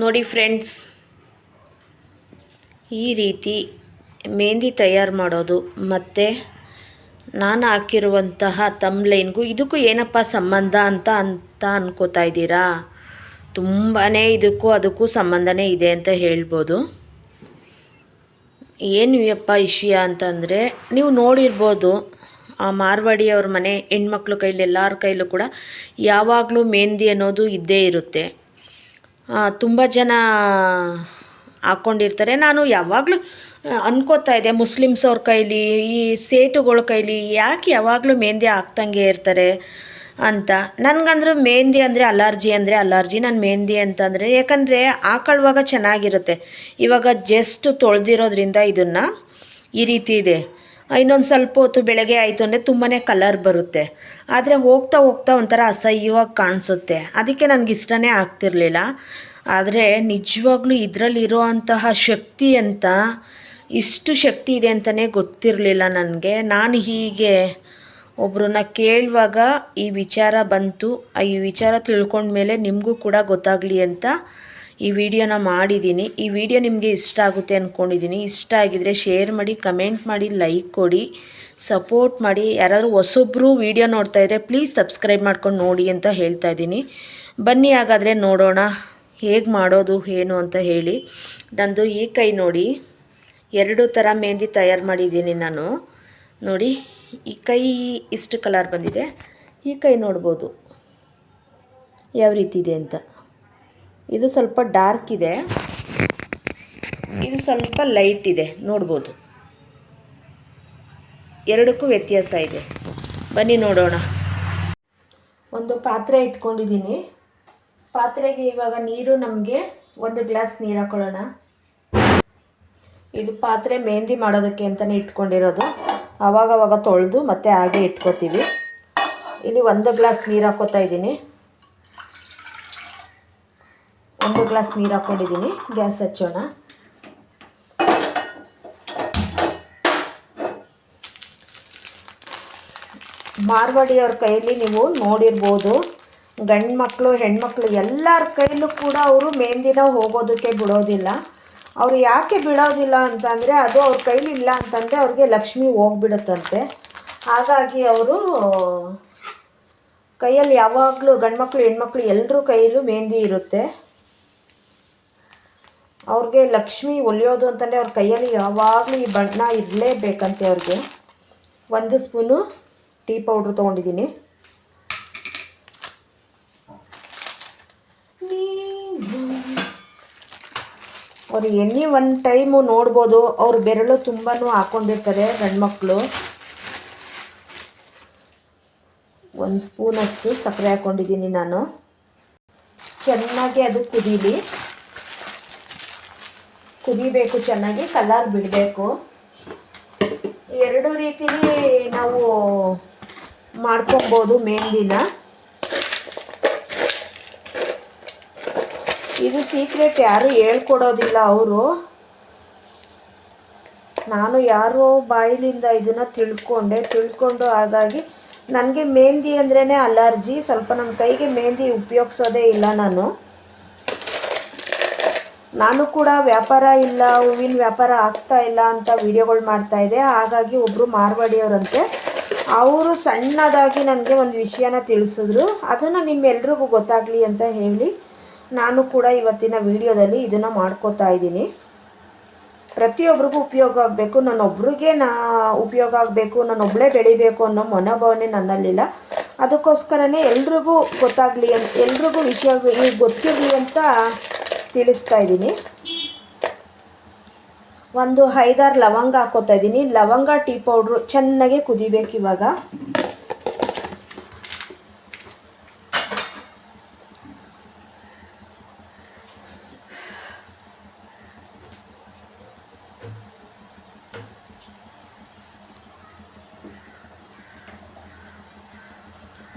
ನೋಡಿ ಫ್ರೆಂಡ್ಸ್, ಈ ರೀತಿ ಮೆಹಂದಿ ತಯಾರು ಮಾಡೋದು ಮತ್ತು ನಾನು ಹಾಕಿರುವಂತಹ ತಮ್ಲೈನ್ಗೂ ಇದಕ್ಕೂ ಏನಪ್ಪ ಸಂಬಂಧ ಅಂತ ಅಂತ ಅನ್ಕೋತಾ ಇದ್ದೀರಾ? ತುಂಬಾ ಇದಕ್ಕೂ ಅದಕ್ಕೂ ಸಂಬಂಧನೇ ಇದೆ ಅಂತ ಹೇಳ್ಬೋದು. ಏನು ಯಪ್ಪ ವಿಷಯ ಅಂತಂದರೆ, ನೀವು ನೋಡಿರ್ಬೋದು, ಆ ಮಾರ್ವಾಡಿಯವ್ರ ಮನೆ ಹೆಣ್ಮಕ್ಳ ಕೈಲಿ, ಎಲ್ಲರ ಕೈಲೂ ಕೂಡ ಯಾವಾಗಲೂ ಮೆಹಂದಿ ಅನ್ನೋದು ಇದ್ದೇ ಇರುತ್ತೆ. ತುಂಬ ಜನ ಹಾಕ್ಕೊಂಡಿರ್ತಾರೆ ನಾನು ಯಾವಾಗಲೂ ಅನ್ಕೋತಾ ಇದ್ದೆ, ಮುಸ್ಲಿಮ್ಸ್ ಅವ್ರ ಕೈಲಿ, ಈ ಸೇಟುಗಳ ಕೈಲಿ ಯಾಕೆ ಯಾವಾಗಲೂ ಮೆಹಂದಿ ಹಾಕ್ದಂಗೆ ಇರ್ತಾರೆ ಅಂತ. ನನಗಂದ್ರೆ ಮೆಹಂದಿ ಅಂದರೆ ಅಲರ್ಜಿ ಅಂದರೆ ಅಲರ್ಜಿ, ನಾನು ಮೆಹಂದಿ ಅಂತಂದರೆ, ಯಾಕಂದರೆ ಹಾಕೊಳ್ಳುವಾಗ ಚೆನ್ನಾಗಿರುತ್ತೆ. ಇವಾಗ ಜಸ್ಟ್ ತೊಳೆದಿರೋದ್ರಿಂದ ಇದನ್ನು ಈ ರೀತಿ ಇದೆ. ಇನ್ನೊಂದು ಸ್ವಲ್ಪ ಹೊತ್ತು ಬೆಳಗ್ಗೆ ಆಯಿತು ಅಂದರೆ ತುಂಬಾ ಕಲರ್ ಬರುತ್ತೆ. ಆದರೆ ಹೋಗ್ತಾ ಹೋಗ್ತಾ ಒಂಥರ ಅಸಹ್ಯವಾಗಿ ಕಾಣಿಸುತ್ತೆ. ಅದಕ್ಕೆ ನನಗೆ ಇಷ್ಟನೇ ಆಗ್ತಿರಲಿಲ್ಲ. ಆದರೆ ನಿಜವಾಗ್ಲೂ ಇದರಲ್ಲಿರೋ ಅಂತಹ ಶಕ್ತಿ ಅಂತ, ಇಷ್ಟು ಶಕ್ತಿ ಇದೆ ಅಂತಲೇ ಗೊತ್ತಿರಲಿಲ್ಲ ನನಗೆ. ನಾನು ಹೀಗೆ ಒಬ್ರನ್ನ ಕೇಳುವಾಗ ಈ ವಿಚಾರ ಬಂತು. ಈ ವಿಚಾರ ತಿಳ್ಕೊಂಡ್ಮೇಲೆ ನಿಮಗೂ ಕೂಡ ಗೊತ್ತಾಗಲಿ ಅಂತ ಈ ವಿಡಿಯೋನ ಮಾಡಿದ್ದೀನಿ. ಈ ವಿಡಿಯೋ ನಿಮಗೆ ಇಷ್ಟ ಆಗುತ್ತೆ ಅಂದ್ಕೊಂಡಿದ್ದೀನಿ ಇಷ್ಟ ಆಗಿದರೆ ಶೇರ್ ಮಾಡಿ, ಕಮೆಂಟ್ ಮಾಡಿ, ಲೈಕ್ ಕೊಡಿ, ಸಪೋರ್ಟ್ ಮಾಡಿ. ಯಾರಾದರೂ ಹೊಸೊಬ್ಬರು ವಿಡಿಯೋ ನೋಡ್ತಾ ಇದ್ದರೆ ಪ್ಲೀಸ್ ಸಬ್ಸ್ಕ್ರೈಬ್ ಮಾಡ್ಕೊಂಡು ನೋಡಿ ಅಂತ ಹೇಳ್ತಾ ಇದ್ದೀನಿ. ಬನ್ನಿ ಹಾಗಾದರೆ ನೋಡೋಣ ಹೇಗೆ ಮಾಡೋದು, ಏನು ಅಂತ ಹೇಳಿ. ನಂದು ಈ ಕೈ ನೋಡಿ, ಎರಡು ಥರ ಮೆಹಂದಿ ತಯಾರು ಮಾಡಿದ್ದೀನಿ ನಾನು. ನೋಡಿ, ಈ ಕೈ ಇಷ್ಟು ಕಲರ್ ಬಂದಿದೆ. ಈ ಕೈ ನೋಡ್ಬೋದು. ಯಾವ ರೀತಿ ಇದೆ ಅಂತ. ಇದು ಸ್ವಲ್ಪ ಡಾರ್ಕ್ ಇದೆ. ಇದು ಸ್ವಲ್ಪ ಲೈಟ್ ಇದೆ. ನೋಡ್ಬೋದು. ಎರಡಕ್ಕೂ ವ್ಯತ್ಯಾಸ ಇದೆ. ಬನ್ನಿ ನೋಡೋಣ. ಒಂದು ಪಾತ್ರೆ ಇಟ್ಕೊಂಡಿದ್ದೀನಿ. ಪಾತ್ರೆಗೆ ಇವಾಗ ನೀರು ನಮಗೆ ಒಂದು ಗ್ಲಾಸ್ ನೀರು ಹಾಕೊಳ್ಳೋಣ. ಇದು ಪಾತ್ರೆ ಮೆಹಂದಿ ಮಾಡೋದಕ್ಕೆ ಅಂತಲೇ ಇಟ್ಕೊಂಡಿರೋದು. ಆವಾಗವಾಗ ತೊಳೆದು ಮತ್ತೆ ಹಾಗೆ ಇಟ್ಕೋತೀವಿ. ಇಲ್ಲಿ ಒಂದು ಗ್ಲಾಸ್ ನೀರು ಹಾಕೋತಾ ಇದ್ದೀನಿ. ಒಂದು ಗ್ಲಾಸ್ ನೀರು ಹಾಕ್ಕೊಂಡಿದ್ದೀನಿ ಗ್ಯಾಸ್ ಹಚ್ಚೋಣ. ಮಾರ್ವಾಡಿಯವ್ರ ಕೈಯಲ್ಲಿ ನೀವು ನೋಡಿರ್ಬೋದು. ಗಂಡು ಮಕ್ಕಳು ಹೆಣ್ಮಕ್ಳು ಎಲ್ಲರ ಕೈಲೂ ಕೂಡ ಅವರು ಮೆಹಂದಿನ ಹೋಗೋದಕ್ಕೆ ಬಿಡೋದಿಲ್ಲ. ಅವರು ಯಾಕೆ ಬಿಡೋದಿಲ್ಲ ಅಂತಂದರೆ ಅದು ಅವ್ರ ಕೈಲಿ ಇಲ್ಲ ಅಂತಂದರೆ ಅವ್ರಿಗೆ ಲಕ್ಷ್ಮಿ ಹೋಗ್ಬಿಡುತ್ತಂತೆ. ಹಾಗಾಗಿ ಅವರು ಕೈಯಲ್ಲಿ ಯಾವಾಗಲೂ ಗಂಡ್ಮಕ್ಳು, ಹೆಣ್ಮಕ್ಳು ಎಲ್ಲರೂ ಕೈಯಲ್ಲೂ ಮೆಹಂದಿ ಇರುತ್ತೆ. ಅವ್ರಿಗೆ ಲಕ್ಷ್ಮಿ ಒಲಿಯೋದು ಅಂತಂದರೆ ಅವ್ರ ಕೈಯಲ್ಲಿ ಯಾವಾಗಲೂ ಈ ಬಣ್ಣ ಇರಲೇಬೇಕಂತೆ ಅವ್ರಿಗೆ. ಒಂದು ಸ್ಪೂನು ಟೀ ಪೌಡ್ರ್ ತೊಗೊಂಡಿದ್ದೀನಿ. ಅವ್ರು ಎನಿ ಒನ್ ಟೈಮು ನೋಡ್ಬೋದು, ಅವ್ರ ಬೆರಳು ತುಂಬಾ ಹಾಕ್ಕೊಂಡಿರ್ತಾರೆ ಗಂಡ್ಮಕ್ಳು. ಒಂದು ಸ್ಪೂನಷ್ಟು ಸಕ್ಕರೆ ಹಾಕ್ಕೊಂಡಿದ್ದೀನಿ ನಾನು. ಚೆನ್ನಾಗಿ ಅದು ಕುದೀಲಿ. ಕುದಿಬೇಕು, ಚೆನ್ನಾಗಿ ಕಲರ್ ಬಿಡಬೇಕು. ಎರಡು ರೀತಿಲಿ ನಾವು ಮಾಡ್ಕೊಬೋದು ಮೆಹಂದಿನ ಇದು ಸೀಕ್ರೆಟ್ ಯಾರು ಹೇಳ್ಕೊಡೋದಿಲ್ಲ ಅವರು. ನಾನು ಯಾರೋ ಬಾಯಿಲಿಂದ ಇದನ್ನು ತಿಳ್ಕೊಂಡೆ. ತಿಳ್ಕೊಂಡು ಹಾಗಾಗಿ ನನಗೆ ಮೆಹಂದಿ ಅಂದ್ರೇ ಅಲರ್ಜಿ. ಸ್ವಲ್ಪ ನನ್ನ ಕೈಗೆ ಮೆಹಂದಿ ಉಪಯೋಗಿಸೋದೇ ಇಲ್ಲ ನಾನು. ನಾನು ಕೂಡ ವ್ಯಾಪಾರ ಇಲ್ಲ, ಹೂವಿನ ವ್ಯಾಪಾರ ಆಗ್ತಾ ಇಲ್ಲ ಅಂತ ವಿಡಿಯೋಗಳು ಮಾಡ್ತಾ ಇದ್ದೆ. ಹಾಗಾಗಿ ಒಬ್ಬರು ಮಾರ್ವಾಡಿಯವರಂತೆ, ಅವರು ಸಣ್ಣದಾಗಿ ನನಗೆ ಒಂದು ವಿಷಯನ ತಿಳಿಸಿದ್ರು. ಅದನ್ನು ನಿಮ್ಮೆಲ್ರಿಗೂ ಗೊತ್ತಾಗಲಿ ಅಂತ ಹೇಳಿ ನಾನು ಕೂಡ ಇವತ್ತಿನ ವಿಡಿಯೋದಲ್ಲಿ ಇದನ್ನು ಮಾಡ್ಕೋತಾ ಇದ್ದೀನಿ. ಪ್ರತಿಯೊಬ್ಬರಿಗೂ ಉಪಯೋಗ ಆಗಬೇಕು ನನ್ನೊಬ್ರಿಗೆ ನಾ ಉಪಯೋಗ ಆಗಬೇಕು ನಾನೊಬ್ಬಳೇ ಬೆಳಿಬೇಕು ಅನ್ನೋ ಮನೋಭಾವನೆ ನನ್ನಲ್ಲಿಲ್ಲ. ಅದಕ್ಕೋಸ್ಕರನೇ ಎಲ್ರಿಗೂ ಗೊತ್ತಾಗಲಿ ಅಂತ ಎಲ್ರಿಗೂ ವಿಷಯ ಗೊತ್ತಿರಲಿ ಅಂತ ತಿಳಿಸ್ತಾ ಇದ್ದೀನಿ. ಒಂದು ಐದಾರು ಲವಂಗ ಹಾಕೋತಾ ಇದ್ದೀನಿ. ಲವಂಗ, ಟೀ ಪೌಡ್ರು ಚೆನ್ನಾಗೆ ಕುದಿಬೇಕು ಇವಾಗ.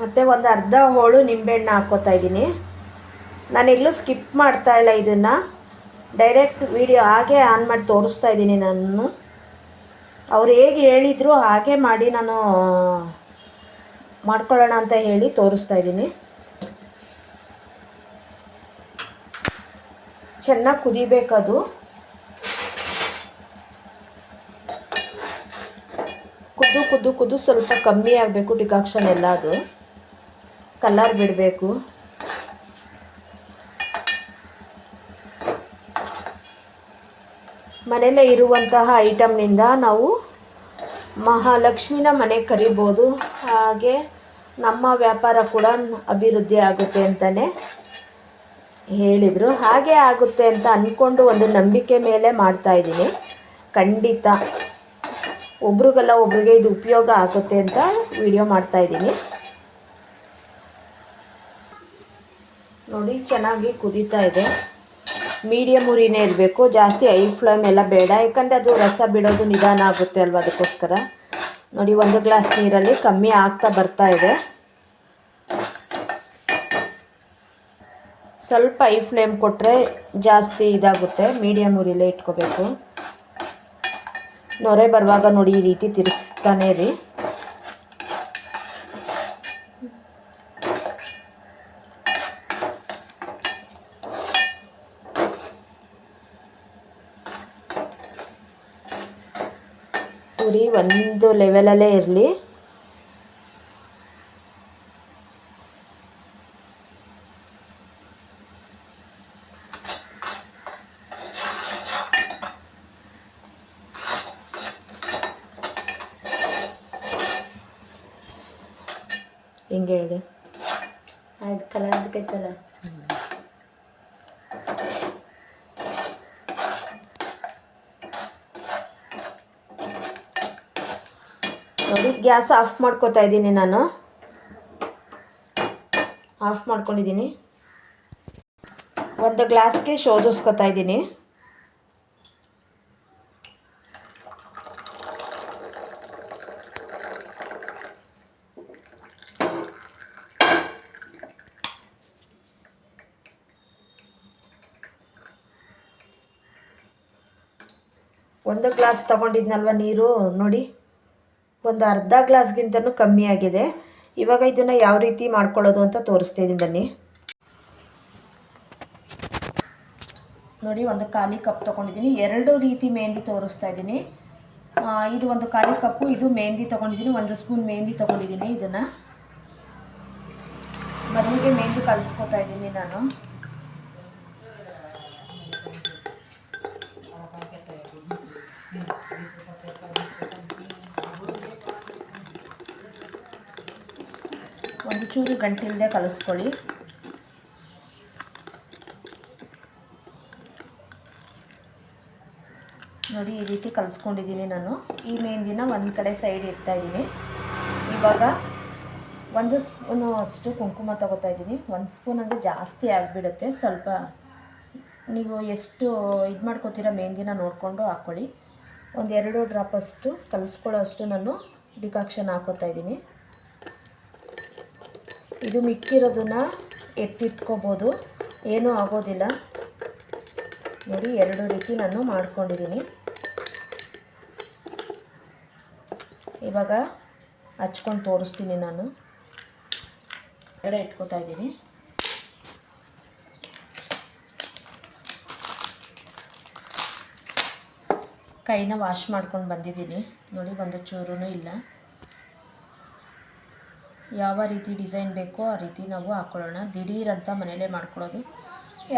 ಮತ್ತು ಒಂದು ಅರ್ಧ ಹೋಳು ನಿಂಬೆಹಣ್ಣು ಹಾಕೋತಾ ಇದ್ದೀನಿ. ನಾನೆಲ್ಲೂ ಸ್ಕಿಪ್ ಮಾಡ್ತಾ ಇಲ್ಲ ಇದನ್ನು. ಡೈರೆಕ್ಟ್ ವಿಡಿಯೋ ಹಾಗೆ ಆನ್ ಮಾಡಿ ತೋರಿಸ್ತಾ ಇದ್ದೀನಿ ನಾನು. ಅವ್ರು ಹೇಗೆ ಹೇಳಿದರು ಹಾಗೆ ಮಾಡಿ ನಾನು ಮಾಡ್ಕೊಳ್ಳೋಣ ಅಂತ ಹೇಳಿ ತೋರಿಸ್ತಾ ಇದ್ದೀನಿ. ಚೆನ್ನಾಗಿ ಕುದಿಬೇಕದು. ಕುದ್ದು ಕುದ್ದು ಕುದ್ದು ಸ್ವಲ್ಪ ಕಮ್ಮಿ ಆಗಬೇಕು ಡಿಕಾಕ್ಷನ್ ಎಲ್ಲ ಅದು. ಕಲರ್ ಬಿಡಬೇಕು. ಮನೆಯಲ್ಲೇ ಇರುವಂತಹ ಐಟಮ್ನಿಂದ ನಾವು ಮಹಾಲಕ್ಷ್ಮಿನ ಮನೆ ಕರಿಬೋದು. ಹಾಗೆ ನಮ್ಮ ವ್ಯಾಪಾರ ಕೂಡ ಅಭಿವೃದ್ಧಿ ಆಗುತ್ತೆ ಅಂತಲೇ ಹೇಳಿದರು. ಹಾಗೆ ಆಗುತ್ತೆ ಅಂತ ಅಂದ್ಕೊಂಡು ಒಂದು ನಂಬಿಕೆ ಮೇಲೆ ಮಾಡ್ತಾಯಿದ್ದೀನಿ ಖಂಡಿತ ಒಬ್ರಿಗೆಲ್ಲ ಒಬ್ರಿಗೆ ಇದು ಉಪಯೋಗ ಆಗುತ್ತೆ ಅಂತ ವಿಡಿಯೋ ಮಾಡ್ತಾಯಿದ್ದೀನಿ ನೋಡಿ, ಚೆನ್ನಾಗಿ ಕುದೀತಾ ಇದೆ. ಮೀಡಿಯಮ್ ಉರಿನೇ ಇರಬೇಕು, ಜಾಸ್ತಿ ಐ ಫ್ಲೇಮ್ ಎಲ್ಲ ಬೇಡ, ಯಾಕಂದರೆ ಅದು ರಸ ಬಿಡೋದು ನಿಧಾನ ಆಗುತ್ತೆ ಅಲ್ವ ಅದಕ್ಕೋಸ್ಕರ. ನೋಡಿ, ಒಂದು ಗ್ಲಾಸ್ ನೀರಲ್ಲಿ ಕಮ್ಮಿ ಆಗ್ತಾ ಬರ್ತಾ ಇದೆ. ಸ್ವಲ್ಪ ಐ ಫ್ಲೇಮ್ ಕೊಟ್ಟರೆ ಜಾಸ್ತಿ ಇದಾಗುತ್ತೆ ಮೀಡಿಯಮ್ ಉರಿಲೇ ಇಟ್ಕೋಬೇಕು. ನೊರೆ ಬರುವಾಗ ನೋಡಿ ಈ ರೀತಿ ತಿರುಗಿಸ್ತಾನೆ ರೀ ಉರಿ ಒಂದು ಲೆವೆಲಲ್ಲೇ ಇರಲಿ. ಹಿಂಗೆ ಹೇಳಿದೆ? ಆಯ್ತು ಕಲರ್ ಬೇಕಲ್ಲ ನೋಡಿ ಗ್ಯಾಸ್ ಆಫ್ ಮಾಡ್ಕೋತಾ ಇದ್ದೀನಿ ನಾನು. ಆಫ್ ಮಾಡ್ಕೊಂಡಿದ್ದೀನಿ. ಒಂದು ಗ್ಲಾಸ್ಗೆ ಶೋಧಿಸ್ಕೋತಾ ಇದ್ದೀನಿ. ಒಂದು ಗ್ಲಾಸ್ ತಗೊಂಡಿದ್ನಲ್ವ ನೀರು? ನೋಡಿ. ಒಂದು ಅರ್ಧ ಗ್ಲಾಸ್ಗಿಂತನೂ ಕಮ್ಮಿ ಆಗಿದೆ. ಇವಾಗ ಇದನ್ನು ಯಾವ ರೀತಿ ಮಾಡ್ಕೊಳ್ಳೋದು ಅಂತ ತೋರಿಸ್ತಾ ಇದ್ದೀನಿ ಬನ್ನಿ. ನೋಡಿ, ಒಂದು ಖಾಲಿ ಕಪ್ ತೊಗೊಂಡಿದ್ದೀನಿ. ಎರಡು ರೀತಿ ಮೆಹಂದಿ ತೋರಿಸ್ತಾ ಇದ್ದೀನಿ ಇದು ಒಂದು ಖಾಲಿ ಕಪ್ಪು, ಇದು ಮೆಹಂದಿ ತೊಗೊಂಡಿದ್ದೀನಿ. ಒಂದು ಸ್ಪೂನ್ ಮೆಹಂದಿ ತೊಗೊಂಡಿದ್ದೀನಿ ಇದನ್ನು. ಮೊದಲಿಗೆ ಮೆಹಂದಿ ಕಲಿಸ್ಕೊತಾ ಇದ್ದೀನಿ ನಾನು. ಒಂದು ಚೂರು ಗಂಟಿಲ್ಲದೆ ಕಲಿಸ್ಕೊಳ್ಳಿ. ನೋಡಿ, ಈ ರೀತಿ ಕಲಿಸ್ಕೊಂಡಿದ್ದೀನಿ ನಾನು. ಈ ಮೆಹಂದಿನ ಒಂದು ಕಡೆ ಸೈಡ್ ಇಡ್ತಾ ಇದ್ದೀನಿ. ಇವಾಗ ಒಂದು ಸ್ಪೂನು ಅಷ್ಟು ಕುಂಕುಮ ತಗೋತಾ ಇದ್ದೀನಿ. ಒಂದು ಸ್ಪೂನ್ ಅಂದರೆ ಜಾಸ್ತಿ ಆಗಿಬಿಡುತ್ತೆ. ಸ್ವಲ್ಪ ನೀವು ಎಷ್ಟು ಇದು ಮಾಡ್ಕೋತೀರ ಮೆಹಂದಿನ ನೋಡಿಕೊಂಡು ಹಾಕ್ಕೊಳ್ಳಿ ಒಂದು ಎರಡು ಡ್ರಾಪಷ್ಟು ಕಲಿಸ್ಕೊಳ್ಳೋ ಅಷ್ಟು ನಾನು ಡಿಕಾಕ್ಷನ್ ಹಾಕೋತಾ ಇದ್ದೀನಿ. ಇದು ಮಿಕ್ಕಿರೋದನ್ನ ಎತ್ತಿಟ್ಕೋಬೋದು. ಏನೂ ಆಗೋದಿಲ್ಲ. ನೋಡಿ, ಎರಡು ರೀತಿ ನಾನು ಮಾಡ್ಕೊಂಡಿದ್ದೀನಿ. ಇವಾಗ ಹಚ್ಕೊಂಡು ತೋರಿಸ್ತೀನಿ ನಾನು. ಎಡೆ ಇಟ್ಕೋತಾ ಇದ್ದೀನಿ. ಕೈನ ವಾಶ್ ಮಾಡ್ಕೊಂಡು ಬಂದಿದ್ದೀನಿ. ನೋಡಿ ಒಂದು ಚೂರೂ ಇಲ್ಲ. ಯಾವ ರೀತಿ ಡಿಸೈನ್ ಬೇಕೋ ಆ ರೀತಿ ನಾವು ಹಾಕ್ಕೊಳ್ಳೋಣ ದಿಢೀರಂತ ಮನೇಲೇ ಮಾಡ್ಕೊಳ್ಳೋದು.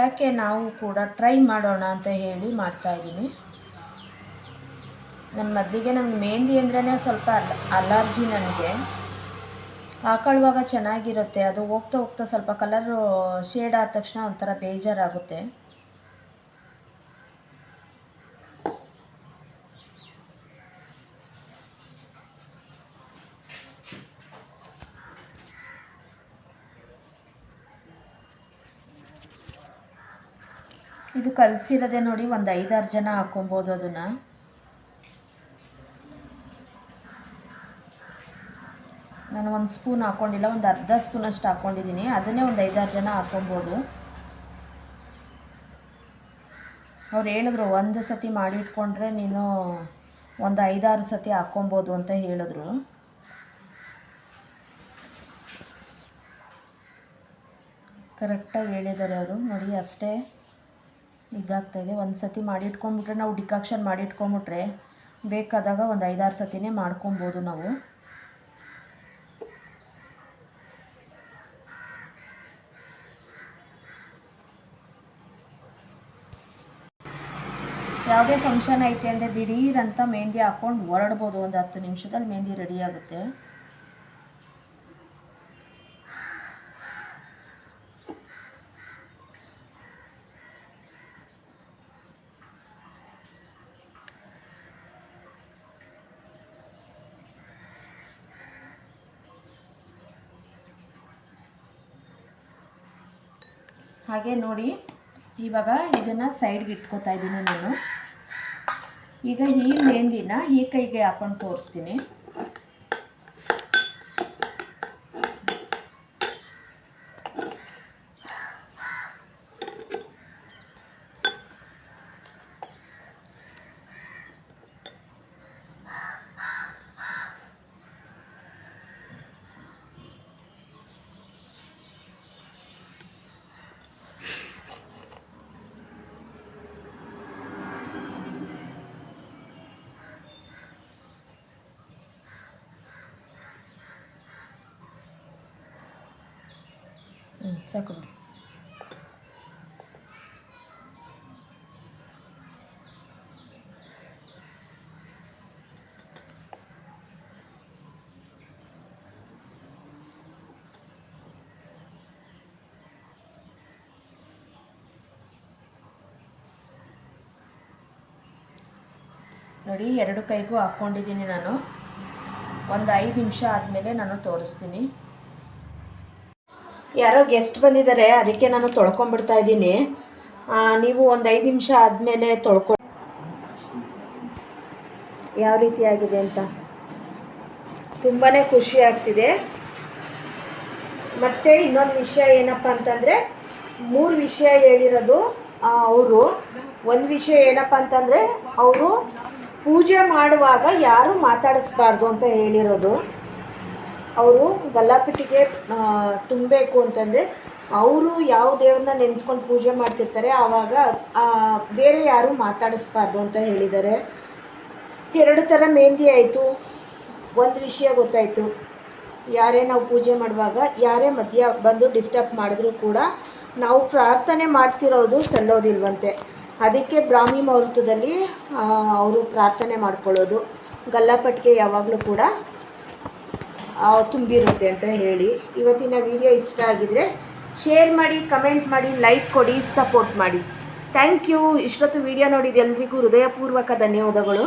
ಯಾಕೆ ನಾವು ಕೂಡ ಟ್ರೈ ಮಾಡೋಣ ಅಂತ ಹೇಳಿ ಮಾಡ್ತಾಯಿದ್ದೀನಿ ನನ್ನ ಮದ್ದಿಗೆ ನಮ್ಮ ಮೆಹಂದಿ ಅಂದ್ರೇ ಸ್ವಲ್ಪ ಅಲ್, ಅಲರ್ಜಿ ನನಗೆ. ಹಾಕೊಳ್ಳುವಾಗ ಚೆನ್ನಾಗಿರುತ್ತೆ. ಅದು ಹೋಗ್ತಾ ಹೋಗ್ತಾ ಸ್ವಲ್ಪ ಕಲರು ಶೇಡ್ ಆದ ತಕ್ಷಣ ಒಂಥರ ಬೇಜಾರಾಗುತ್ತೆ. ಇದು ಕಲಸಿರೋದೆ ನೋಡಿ ಒಂದು ಐದಾರು ಜನ ಹಾಕೊಬೋದು ಅದನ್ನು. ನಾನು ಒಂದು ಸ್ಪೂನ್ ಹಾಕ್ಕೊಂಡಿಲ್ಲ ಒಂದು ಅರ್ಧ ಸ್ಪೂನಷ್ಟು ಹಾಕ್ಕೊಂಡಿದ್ದೀನಿ ಅದನ್ನೇ ಒಂದು ಐದಾರು ಜನ ಹಾಕ್ಕೊಬೋದು ಅವ್ರು ಹೇಳಿದ್ರು, ಒಂದು ಸತಿ ಮಾಡಿಟ್ಕೊಂಡ್ರೆ ನೀನು ಒಂದು ಐದಾರು ಸತಿ ಹಾಕ್ಕೊಬೋದು ಅಂತ ಹೇಳಿದ್ರು. ಕರೆಕ್ಟಾಗಿ ಹೇಳಿದ್ದಾರೆ ಅವರು. ನೋಡಿ ಅಷ್ಟೇ. ಇದಾಗ್ತಾಯಿದೆ. ಒಂದು ಸತಿ ಮಾಡಿಟ್ಕೊಂಡ್ಬಿಟ್ರೆ, ನಾವು ಡಿಕಾಕ್ಷನ್ ಮಾಡಿಟ್ಕೊಂಡ್ಬಿಟ್ರೆ ಬೇಕಾದಾಗ ಒಂದು ಐದಾರು ಸತಿನೇ ಮಾಡ್ಕೊಬೋದು ನಾವು. ಯಾವುದೇ ಫಂಕ್ಷನ್ ಐತೆ ಅಂದರೆ ದಿಢೀರಂತ ಮೆಹಂದಿ ಹಾಕ್ಕೊಂಡು ಹೊರಡ್ಬೋದು. ಒಂದು ಹತ್ತು ನಿಮಿಷದಲ್ಲಿ ಮೆಹಂದಿ ರೆಡಿ ಆಗುತ್ತೆ. ಹಾಗೆ ನೋಡಿ, ಇವಾಗ ಇದನ್ನು ಸೈಡ್ಗೆ ಇಟ್ಕೋತಾ ಇದ್ದೀನಿ ನಾನು. ಈಗ ಈ ಮೆಹಂದಿನ ಈ ಕೈಗೆ ಹಾಕೊಂಡು ತೋರಿಸ್ತೀನಿ. ಹ್ಞೂ ಸಾಕು ಬಿಡಿ ನೋಡಿ ಎರಡು ಕೈಗೂ ಹಾಕ್ಕೊಂಡಿದ್ದೀನಿ ನಾನು. ಒಂದು ಐದು ನಿಮಿಷ ಆದಮೇಲೆ ನಾನು ತೋರಿಸ್ತೀನಿ. ಯಾರೋ ಗೆಸ್ಟ್ ಬಂದಿದ್ದಾರೆ, ಅದಕ್ಕೆ ನಾನು ತೊಳ್ಕೊಂಡ್ಬಿಡ್ತಾ ಇದ್ದೀನಿ. ನೀವು ಒಂದು ಐದು ನಿಮಿಷ ಆದಮೇಲೆ ತೊಳ್ಕೊ ಯಾವ ರೀತಿ ಆಗಿದೆ ಅಂತ? ತುಂಬಾ ಖುಷಿ ಆಗ್ತಿದೆ. ಮತ್ತೆ ಇನ್ನೊಂದು ವಿಷಯ ಏನಪ್ಪ ಅಂತಂದರೆ, ಮೂರು ವಿಷಯ ಹೇಳಿರೋದು ಅವರು. ಒಂದು ವಿಷಯ ಏನಪ್ಪ ಅಂತಂದರೆ, ಅವರು ಪೂಜೆ ಮಾಡುವಾಗ ಯಾರು ಮಾತಾಡಿಸ್ಬಾರ್ದು ಅಂತ ಹೇಳಿರೋದು. ಅವರು ಗಲ್ಲಾಪಿಟ್ಟಿಗೆ ತುಂಬಬೇಕು ಅಂತಂದರೆ ಅವರು ಯಾವ ದೇವ್ರನ್ನ ನೆನೆಸ್ಕೊಂಡು ಪೂಜೆ ಮಾಡ್ತಿರ್ತಾರೆ, ಆವಾಗ ಬೇರೆ ಯಾರೂ ಮಾತಾಡಿಸ್ಬಾರ್ದು ಅಂತ ಹೇಳಿದ್ದಾರೆ. ಎರಡು ಥರ ಮೆಹಂದಿ ಆಯಿತು. ಒಂದು ವಿಷಯ ಗೊತ್ತಾಯಿತು. ಯಾರೇ ನಾವು ಪೂಜೆ ಮಾಡುವಾಗ, ಯಾರೇ ಮಧ್ಯ ಬಂದು ಡಿಸ್ಟರ್ಬ್ ಮಾಡಿದ್ರು ಕೂಡ ನಾವು ಪ್ರಾರ್ಥನೆ ಮಾಡ್ತಿರೋದು ಸಲ್ಲೋದಿಲ್ವಂತೆ. ಅದಕ್ಕೆ ಬ್ರಾಹ್ಮಿ ಮುಹೂರ್ತದಲ್ಲಿ ಅವರು ಪ್ರಾರ್ಥನೆ ಮಾಡ್ಕೊಳ್ಳೋದು. ಗಲ್ಲಾಪಟ್ಟಿಗೆ ಯಾವಾಗಲೂ ಕೂಡ ತುಂಬಿರುತ್ತೆ ಅಂತ ಹೇಳಿ. ಇವತ್ತಿನ ವಿಡಿಯೋ ಇಷ್ಟ ಆಗಿದರೆ ಶೇರ್ ಮಾಡಿ ಕಮೆಂಟ್ ಮಾಡಿ ಲೈಕ್ ಕೊಡಿ ಸಪೋರ್ಟ್ ಮಾಡಿ. ಥ್ಯಾಂಕ್ ಯು ಇಷ್ಟೊತ್ತು ವಿಡಿಯೋ ನೋಡಿದ ಎಲ್ರಿಗೂ ಹೃದಯಪೂರ್ವಕ ಧನ್ಯವಾದಗಳು.